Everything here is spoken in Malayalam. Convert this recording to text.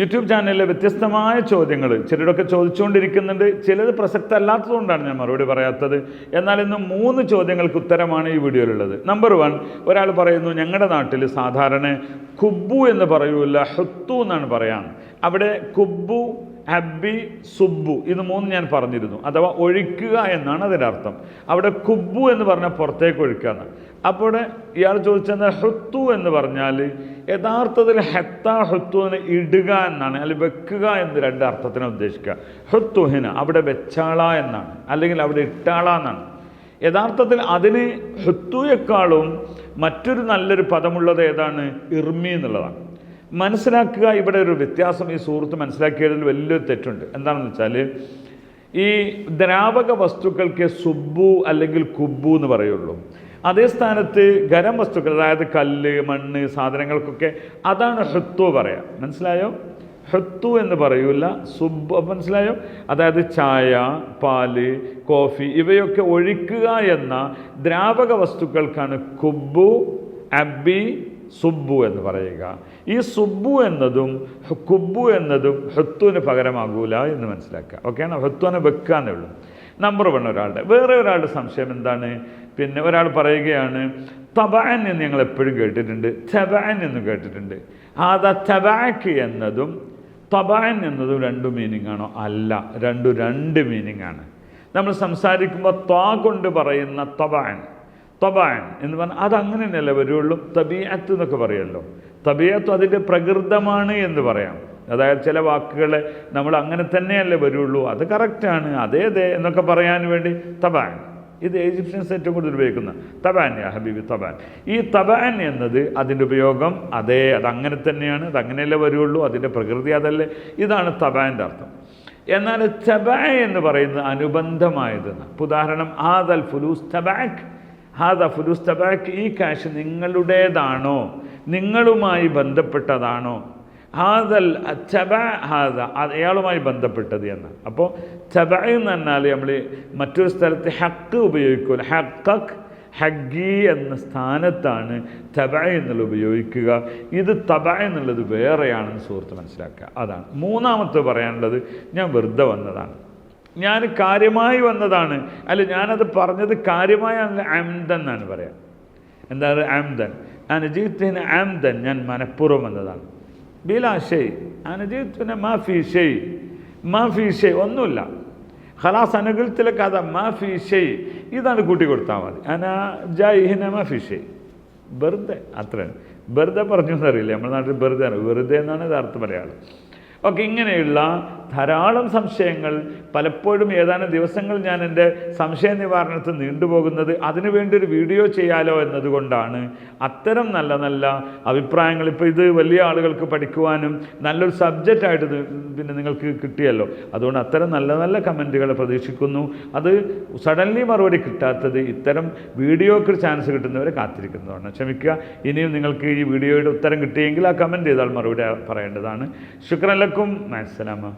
യൂട്യൂബ് ചാനലിലെ വ്യത്യസ്തമായ ചോദ്യങ്ങൾ ചിലരൊക്കെ ചോദിച്ചുകൊണ്ടിരിക്കുന്നുണ്ട് ചിലത് പ്രസക്തമല്ലാത്തതുകൊണ്ടാണ് ഞാൻ മറുപടി പറയാത്തത്. എന്നാൽ ഇന്ന് മൂന്ന് ചോദ്യങ്ങൾക്ക് ഉത്തരമാണ് ഈ വീഡിയോയിലുള്ളത്. നമ്പർ വൺ ഒരാൾ പറയുന്നു ഞങ്ങളുടെ നാട്ടിൽ സാധാരണ കുബ്ബു എന്ന് പറയൂല ഹുത്തു എന്നാണ് പറയാൻ അവിടെ കുബ്ബു ഹബ്ബി സുബ്ബു ഇത് മൂന്ന് ഞാൻ പറഞ്ഞിരുന്നു. അഥവാ ഒഴിക്കുക എന്നാണ് അതിന്റെ അർത്ഥം. അവിടെ കുബ്ബു എന്ന് പറഞ്ഞാൽ പുറത്തേക്ക് ഒഴിക്കുക എന്നാണ് അപ്പോൾ ഇയാൾ ചോദിച്ചെന്നാൽ ഹുത്തു എന്ന് പറഞ്ഞാൽ യഥാർത്ഥത്തിൽ ഹെത്ത ഹുത്തുവിന് ഇടുക എന്നാണ് അല്ലെങ്കിൽ വെക്കുക എന്ന് രണ്ട് അർത്ഥത്തിനെ ഉദ്ദേശിക്കുക. ഹുത്തുഹിന അവിടെ വെച്ചാള എന്നാണ് അല്ലെങ്കിൽ അവിടെ ഇട്ടാള എന്നാണ്. യഥാർത്ഥത്തിൽ അതിന് ഹുത്തുയേക്കാളും മറ്റൊരു നല്ലൊരു പദമുള്ളത് ഏതാണ്? ഇർമി എന്നുള്ളതാണ്. മനസ്സിലാക്കുക ഇവിടെ ഒരു വ്യത്യാസം ഈ സുഹൃത്ത് മനസ്സിലാക്കിയതിൽ വലിയൊരു തെറ്റുണ്ട്. എന്താണെന്ന് വെച്ചാൽ ഈ ദ്രാവക വസ്തുക്കൾക്ക് സുബ്ബു അല്ലെങ്കിൽ കുബ്ബു എന്ന് പറയുള്ളൂ. അതേ സ്ഥാനത്ത് ഖരം വസ്തുക്കൾ അതായത് കല്ല് മണ്ണ് സാധനങ്ങൾക്കൊക്കെ അതാണ് ഹൃത്വ പറയാം. മനസ്സിലായോ? ഹൃത്തു എന്ന് പറയൂല സുബ് മനസ്സിലായോ? അതായത് ചായ പാൽ കോഫി ഇവയൊക്കെ ഒഴിക്കുക എന്ന ദ്രാവക വസ്തുക്കൾക്കാണ് കുബ്ബു അബി സുബ്ബു എന്ന് പറയുക. ഈ സുബ്ബു എന്നതും കുബു എന്നതും ഹെത്തുവിന് പകരമാകൂല എന്ന് മനസ്സിലാക്കുക. ഓക്കെയാണ് ഹൃത്വനെ വെക്കുക എന്നേ ഉള്ളൂ. നമ്പർ വൺ ഒരാളുടെ. വേറെ ഒരാളുടെ സംശയം എന്താണ്? പിന്നെ ഒരാൾ പറയുകയാണ് തബാൻ എന്ന് ഞങ്ങൾ എപ്പോഴും കേട്ടിട്ടുണ്ട്. ചബാൻ എന്ന് കേട്ടിട്ടുണ്ട്. ആദ ചബാക്ക് എന്നതും തബാൻ എന്നതും രണ്ട് മീനിങ് ആണോ? അല്ല. രണ്ടു രണ്ട് മീനിങ് ആണ്. നമ്മൾ സംസാരിക്കുമ്പോൾ ത്വാ കൊണ്ട് പറയുന്ന തബാൻ തബാൻ എന്ന് പറഞ്ഞാൽ അതങ്ങനെ തന്നെയല്ലേ വരുള്ളൂ? തബീഅത്ത് എന്നൊക്കെ പറയുമല്ലോ തബിയത്ത് അതിന്റെ പ്രകൃതമാണ് എന്ന് പറയാം. അതായത് ചില വാക്കുകൾ നമ്മൾ അങ്ങനെ തന്നെയല്ലേ വരുള്ളൂ. അത് കറക്റ്റാണ്. അതേ അതെ എന്നൊക്കെ പറയാൻ വേണ്ടി തബാൻ. ഇത് ഈജിപ്ഷ്യൻസ് ഏറ്റവും കൂടുതൽ ഉപയോഗിക്കുന്ന. തബാൻ ഹബീബി തബാൻ. ഈ തബാൻ എന്നത് അതിന്റെ ഉപയോഗം അതേ അത് അങ്ങനെ തന്നെയാണ്. അത് അങ്ങനെയല്ലേ വരുള്ളൂ. അതിന്റെ പ്രകൃതി അതല്ലേ. ഇതാണ് തബാന്റെ അർത്ഥം. എന്നാൽ തബ എന്ന് പറയുന്നത് അനുബന്ധമായതെന്ന് ഉദാഹരണം ആദൽ ഫുലൂസ് തബാക്ക്. ഹാദ ഫുലൂസ് തബാക്ക് ഈ കാശ് നിങ്ങളുടേതാണോ? നിങ്ങളുമായി ബന്ധപ്പെട്ടതാണോ? ഹാദൽ ചബ ഹാദ. അയാളുമായി ബന്ധപ്പെട്ടത് എന്ന്. അപ്പോൾ ചബ എന്ന് പറഞ്ഞാൽ നമ്മൾ മറ്റൊരു സ്ഥലത്ത് ഹക്ക് ഉപയോഗിക്കൂല. ഹക്കക് ഹഗ്ഗി എന്ന സ്ഥാനത്താണ് തബ എന്നുള്ള ഉപയോഗിക്കുക. ഇത് തബ എന്നുള്ളത് വേറെയാണെന്ന് സുഹൃത്ത് മനസ്സിലാക്കുക. അതാണ്. മൂന്നാമത്തെ പറയാനുള്ളത് ഞാൻ വെറുതെ വന്നതാണ്. ഞാൻ കാര്യമായി വന്നതാണ്. അല്ല ഞാനത് പറഞ്ഞത് കാര്യമായ അംദൻ എന്നാണ് പറയാം. എന്താണ് അംദൻ? ഞാൻ ജീവിതത്തിന് അംദൻ ഞാൻ മനഃപൂർവം വന്നതാണ്. ബിലാ ഷെയ്. അനജീത്തിന് മാഫി ഷെയ്. മാഫി ഷെയ് ഒന്നുമില്ല. ഖലാസ് അനുഗ്രഹത്തിലെ കഥ മാഫി ഷെയ്. ഇതാണ് കൂട്ടി കൊടുത്താൽ മതി. അന ജൈഹിന മാഫി ഷെയ്. വെറുതെ അത്ര. വെറുതെ പറഞ്ഞു എന്നറിയില്ല നമ്മുടെ നാട്ടിൽ വെറുതെ ആണ്. വെറുതെ എന്നാണ് യഥാർത്ഥ മലയാളം ഓക്കെ ഇങ്ങനെയുള്ള ധാരാളം സംശയങ്ങൾ. പലപ്പോഴും ഏതാനും ദിവസങ്ങൾ ഞാൻ എന്റെ സംശയ നിവാരണത്തിൽ നീണ്ടുപോകുന്നത് അതിനുവേണ്ടി ഒരു വീഡിയോ ചെയ്യാലോ എന്നതുകൊണ്ടാണ്. അത്തരം നല്ല നല്ല അഭിപ്രായങ്ങൾ ഇപ്പോൾ ഇത് വലിയ ആളുകൾക്ക് പഠിക്കുവാനും നല്ലൊരു സബ്ജക്റ്റായിട്ട് പിന്നെ നിങ്ങൾക്ക് കിട്ടിയല്ലോ. അതുകൊണ്ട് അത്തരം നല്ല നല്ല കമന്റുകൾ പ്രതീക്ഷിക്കുന്നു. അത് സഡൻലി മറുപടി കിട്ടാത്തത് ഇത്തരം വീഡിയോക്ക് ചാൻസ് കിട്ടുന്നവരെ കാത്തിരിക്കുന്നതാണ്. ക്ഷമിക്കുക. ഇനിയും നിങ്ങൾക്ക് ഈ വീഡിയോയുടെ ഉത്തരം കിട്ടിയെങ്കിൽ ആ കമന്റ് ചെയ്താൽ മറുപടി പറയേണ്ടതാണ്. ശുക്രലക്കും മാസലാമ